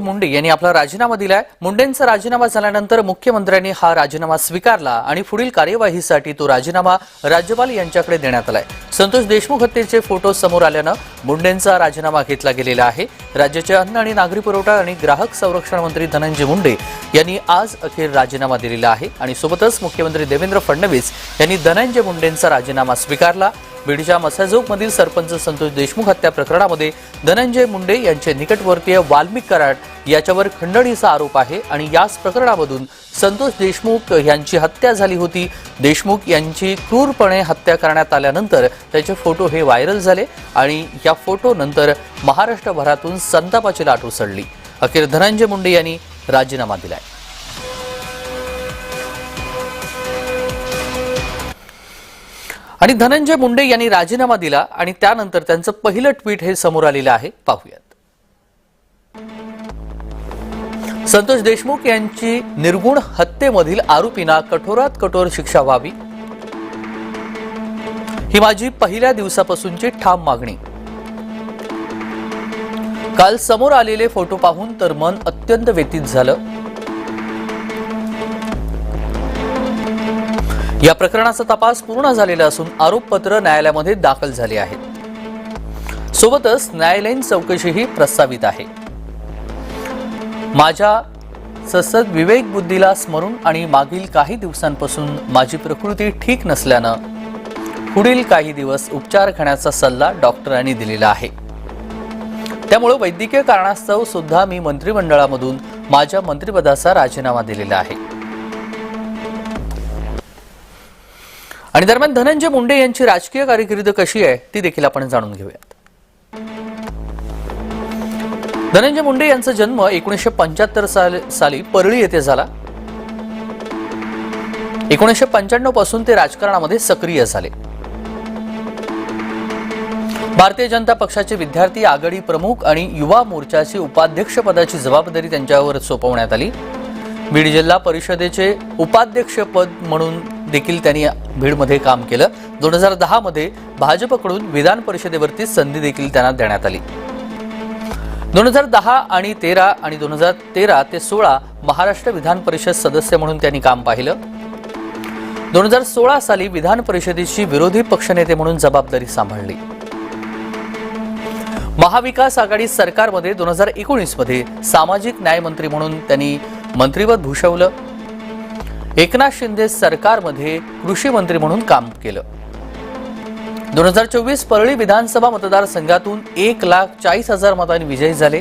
मुंडे यांनी आपला राजीनामा दिलाय मुंडेंचा राजीनामा झाल्यानंतर मुख्यमंत्र्यांनी हा राजीनामा स्वीकारला आणि पुढील कार्यवाहीसाठी तो राजीनामा राज्यपाल यांच्याकडे देण्यात आलाय. संतोष देशमुख हत्येचे फोटो समोर आल्यानं मुंडेंचा राजीनामा घेतला गेलेला आहे. राज्याचे अन्न आणि नागरी पुरवठा आणि ग्राहक संरक्षण मंत्री धनंजय मुंडे यांनी आज अखेर राजीनामा दिलेला आहे आणि सोबतच मुख्यमंत्री देवेंद्र फडणवीस यांनी धनंजय मुंडेंचा राजीनामा स्वीकारला. बीडच्या मसाजोकमधील सरपंच संतोष देशमुख हत्या प्रकरणामध्ये धनंजय मुंडे यांचे निकटवर्तीय वाल्मिक कराड याच्यावर खंडणीचा आरोप आहे आणि याच प्रकरणामधून संतोष देशमुख यांची हत्या झाली होती. देशमुख यांची क्रूरपणे हत्या करण्यात आल्यानंतर त्याचे फोटो हे व्हायरल झाले आणि या फोटोनंतर महाराष्ट्रभरातून संतापाची लाट उसळली. अखेर धनंजय मुंडे यांनी राजीनामा दिलाय. आणि धनंजय मुंडे यांनी राजीनामा दिला आणि त्यानंतर त्यांचं पहिलं ट्विट हे समोर आलेलं आहे. पाहूयात. संतोष देशमुख यांची निर्गुण हत्येमधील आरोपींना कठोरात कठोर शिक्षा व्हावी. ही माझी पहिल्या दिवसापासूनची ठाम मागणी. काल समोर आलेले फोटो पाहून तर मन अत्यंत व्यतीत झालं. या प्रकरणाचा तपास पूर्ण झालेला असून आरोपपत्र न्यायालयामध्ये दाखल झाले आहेत. सोबतच न्यायालयीन चौकशीही प्रस्तावित आहे. माझ्या ससद विवेक बुद्धीला स्मरून आणि मागील काही दिवसांपासून माझी प्रकृती ठीक नसल्यानं पुढील काही दिवस उपचार घेण्याचा सल्ला डॉक्टरांनी दिलेला आहे. त्यामुळे वैद्यकीय कारणास्तव सुद्धा मी मंत्रिमंडळामधून माझ्या मंत्रिपदाचा राजीनामा दिलेला आहे. आणि दरम्यान धनंजय मुंडे यांची राजकीय कारकीर्द कशी आहे ती देखील आपण जाणून घेऊयात. धनंजय मुंडे यांचा जन्म एकोणीसशे पंच्याहत्तर साल साली परळी येथे झाला. एकोणीसशे पंच्याण्णवपासून ते राजकारणामध्ये सक्रिय झाले. भारतीय जनता पक्षाचे विद्यार्थी आघाडी प्रमुख आणि युवा मोर्चाची उपाध्यक्ष पदाची जबाबदारी त्यांच्यावर सोपवण्यात आली. बीड जिल्हा परिषदेचे उपाध्यक्षपद म्हणून देखील त्यांनी बीडमध्ये काम केलं. दोन हजार दहा मध्ये भाजपकडून विधान परिषदेवरती संधी देखील त्यांना देण्यात आली. दोन हजार दहा आणि तेरा आणि दोन हजार तेरा ते सोळा महाराष्ट्र विधान परिषद सदस्य म्हणून त्यांनी काम पाहिलं. दोन हजार सोळा साली विधान परिषदेची विरोधी पक्षनेते म्हणून जबाबदारी सांभाळली. महाविकास आघाडी सरकारमध्ये दोन हजार एकोणीसमध्ये सामाजिक न्याय मंत्री म्हणून त्यांनी मंत्रिपद भूषवलं. एकनाथ शिंदे सरकारमध्ये कृषी मंत्री म्हणून काम केलं. दोन हजार चोवीस परळी विधानसभा मतदारसंघातून एक लाख चाळीस हजार मतांनी विजयी झाले.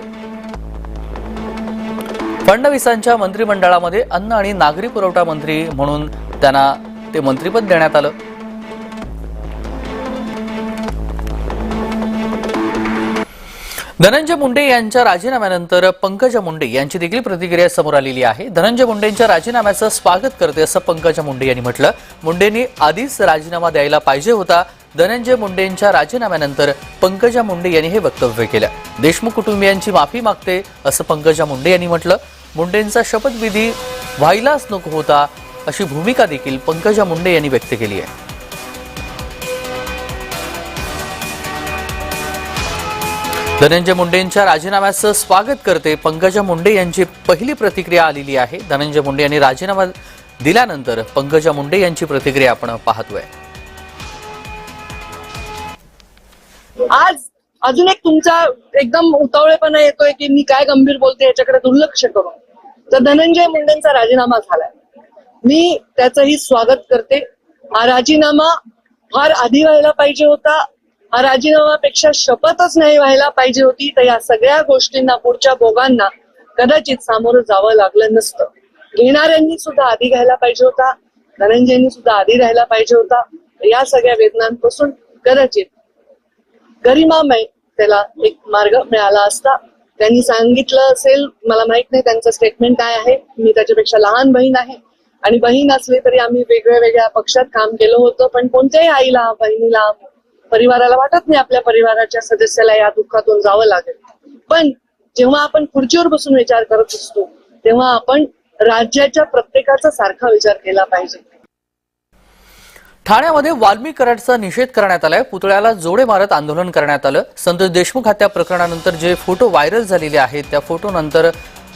फडणवीसांच्या मंत्रिमंडळामध्ये अन्न आणि नागरी पुरवठा मंत्री म्हणून त्यांना ते मंत्रिपद देण्यात आलं. धनंजय मुंडे यांच्या राजीनाम्यानंतर पंकजा मुंडे यांची देखील प्रतिक्रिया समोर आलेली आहे. धनंजय मुंडेंच्या राजीनाम्याचं स्वागत करते असं पंकजा मुंडे यांनी म्हटलं. मुंडेंनी आधीच राजीनामा द्यायला पाहिजे होता. धनंजय मुंडेंच्या राजीनाम्यानंतर पंकजा मुंडे यांनी हे वक्तव्य केलं. देशमुख कुटुंबियांची माफी मागते असं पंकजा मुंडे यांनी म्हटलं. मुंडेंचा शपथविधी व्हायलाच नको होता अशी भूमिका देखील पंकजा मुंडे यांनी व्यक्त केली आहे. धनंजय मुंडेंच्या राजीनाम्याचं स्वागत करते. पंकजा मुंडे यांची पहिली प्रतिक्रिया आलेली आहे. धनंजय मुंडे यांनी राजीनामा दिल्यानंतर पंकजा मुंडे यांची प्रतिक्रिया आपण पाहतोय. आज अजून एक तुमचा एकदम उतावळेपणा येतोय की मी काय गंभीर बोलते याच्याकडे दुर्लक्ष करून. तर धनंजय मुंडेंचा राजीनामा झालाय. मी त्याचंही स्वागत करते. हा राजीनामा फार आधी व्हायला पाहिजे होता. हा राजीनामापेक्षा शपथच नाही व्हायला पाहिजे होती. तर या सगळ्या गोष्टींना पुढच्या भोगांना कदाचित सामोरं जावं लागलं नसतं. घेणाऱ्यांनी सुद्धा आधी घ्यायला पाहिजे होता. धनंजयनी सुद्धा आधी राहायला पाहिजे होता. या सगळ्या वेदनांपासून कदाचित गरिमामय त्याला एक मार्ग मिळाला असता. त्यांनी सांगितलं असेल मला माहीत नाही त्यांचं स्टेटमेंट काय आहे. मी त्याच्यापेक्षा लहान बहीण आहे. आणि बहीण असली तरी आम्ही वेगळ्या वेगळ्या पक्षात काम केलं होतं. पण कोणत्याही आईला बहिणीला परिवाराला वाटत नाही आपल्या परिवाराच्या सदस्याला या दुःखातून जावं लागेल. पण जेव्हा आपण खुर्चीवर बसून विचार करत असतो तेव्हा आपण राज्याच्या प्रत्येकाचा सारखा विचार केला पाहिजे. ठाण्यामध्ये वाल्मी कराडचा निषेध करण्यात आलाय. पुतळ्याला जोडे मारत आंदोलन करण्यात आलं. संतोष देशमुख हत्या प्रकरणानंतर जे फोटो व्हायरल झालेले आहेत त्या फोटोनंतर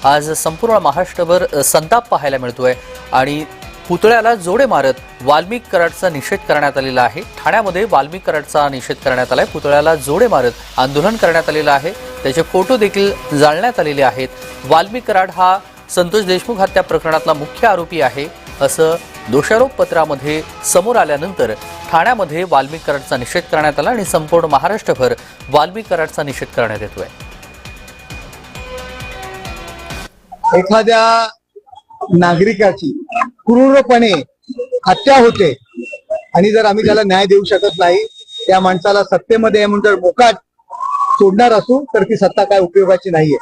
आज संपूर्ण महाराष्ट्रभर संताप पाहायला मिळतोय. आणि पुतळ्याला जोडे मारत वाल्मिक कराडचा निषेध करण्यात आलेला आहे. ठाण्यामध्ये वाल्मिक कराडचा निषेध करण्यात आलाय. पुतळ्याला जोडे मारत आंदोलन करण्यात आलेलं आहे. त्याचे फोटो देखील जाळण्यात आलेले आहेत. वाल्मिक कराड हा संतोष देशमुख हत्या प्रकरणातला मुख्य आरोपी आहे असं दोषारोप पत्रामध्ये समोर आल्यानंतर ठाण्यामध्ये वाल्मिक कराडचा निषेध करण्यात आला आणि संपूर्ण महाराष्ट्रभर वाल्मिक कराडचा निषेध करण्यात येतोय. एखाद्या नागरिकाची क्रूरपणे हत्या होते. आणि जर आम्ही त्याला न्याय देऊ शकत नाही त्या माणसाला सत्तेमध्ये आहे म्हणून जर मोकाट सोडणार असू तर ती सत्ता काय उपयोगाची नाहीये.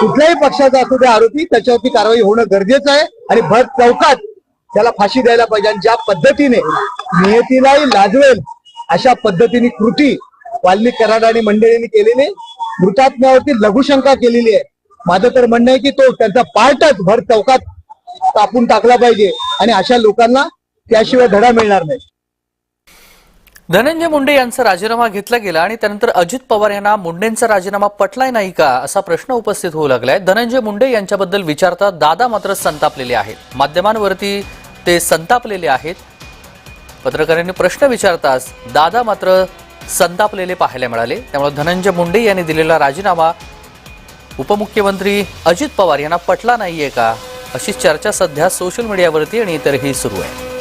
कुठल्याही पक्षाचा असू त्या आरोपी त्याच्यावरती कारवाई होणं गरजेचं आहे आणि भर चौकात त्याला फाशी द्यायला पाहिजे आणि ज्या पद्धतीने नियतीलाही लाजवेल अशा पद्धतीने कृती वाल्मिक कराड आणि मंडळींनी केलेली मृतात्म्यावरती लघुशंका केलेली आहे. माझं तर म्हणणं आहे की तो त्यांचा पार्टच भर चौकात कापून टाकला पाहिजे आणि अशा लोकांना त्याशिवाय धडा मिळणार नाही. धनंजय मुंडे यांचा राजीनामा घेतला गेला आणि त्यानंतर अजित पवार यांना मुंडेंचा राजीनामा पटलाय नाही का असा प्रश्न उपस्थित होऊ लागलाय. धनंजय मुंडे यांच्याबद्दल विचारता दादा मात्र संतापलेले आहेत. माध्यमांवरती ते संतापलेले आहेत. पत्रकारांनी प्रश्न विचारताच दादा मात्र संतापलेले पाहायला मिळाले. त्यामुळे धनंजय मुंडे यांनी दिलेला राजीनामा उपमुख्यमंत्री अजित पवार यांना पटला नाहीये का? अशी चर्चा सध्या सोशल मीडियावरती आणि इतरही सुरू आहे.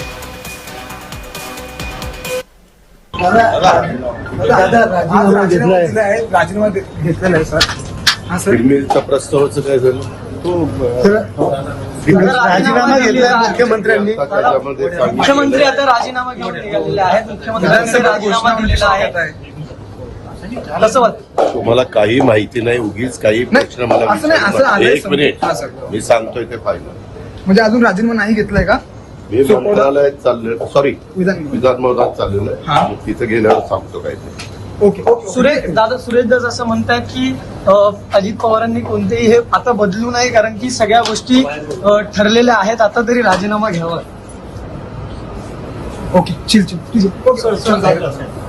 राजीनामा घेतलेला आहे सर. हा सर. फिल्मीचा प्रस्तावाचं काय झालं? राजीनामा घेतलाय मुख्यमंत्र्यांनी. त्याच्यामध्ये मुख्यमंत्री आता राजीनामा घेऊन निघालेले आहेत. मुख्यमंत्र्यांनी राजीनामा दिलेला आहे. कसं वाटतं? तुम्हाला काही माहिती नाही उगीच काही नाही, प्रश्न मला असं नाही, विचारू असं नका. आलंय एक. मिनिट हा, सर. मी सांगतोय ते फायनल म्हणजे अजून राजीनामा नाही घेतलाय का? मी मंत्रालयात चालले सॉरी विधान विधान भवनात चाललेलं हा. आहे. मग तिथं गेल्यावर सांगतो काय ते ओके सुरेश दादा सुरेश दास असं म्हणतात की अ, अजित पवारांनी कोणतेही हे आता बदलू नये कारण की सगळ्या गोष्टी अ, ठरलेल्या आहेत. आता तरी राजीनामा घ्यावा. Okay chill chill. ठीक आहे. ओके, चल, चल.